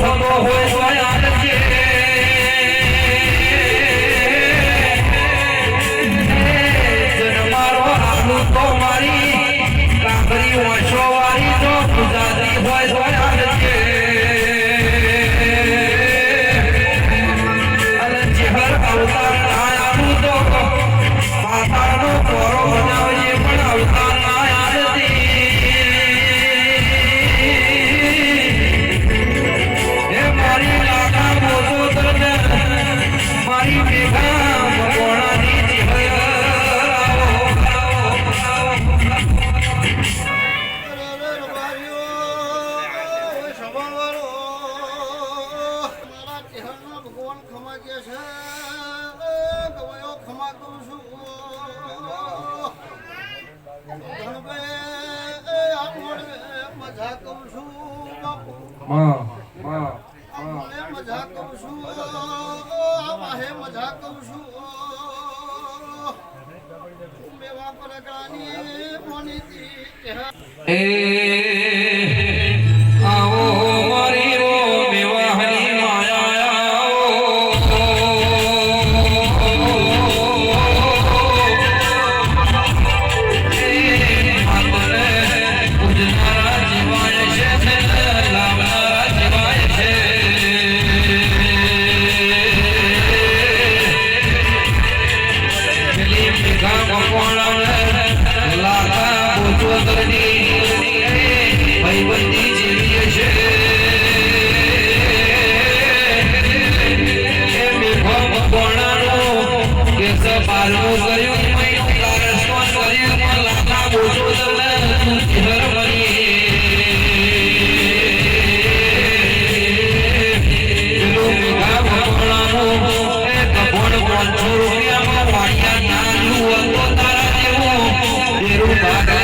ঘন হয়ে છે ખમા કરું છું ગણવે મજા કરું છું બાપુ મજા કરું આ માહે મજા કરું છું મેવા પરગડાની મોનીતી એ মঞ্চুর হইয়া মাইয়া নালু অত তারা দেব এরু বাগা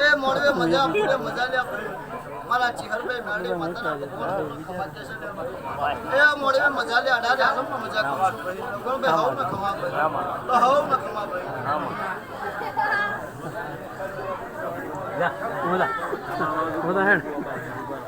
એ મોડવે મજા પૂરે મજા લે મારા ચિહરભાઈ મેરડી માતાના એ મોડવે મજા લે અઢારે આલમ મજા ભાઈ હવ ન કમા ભાઈ બોલા બોલા હેડ.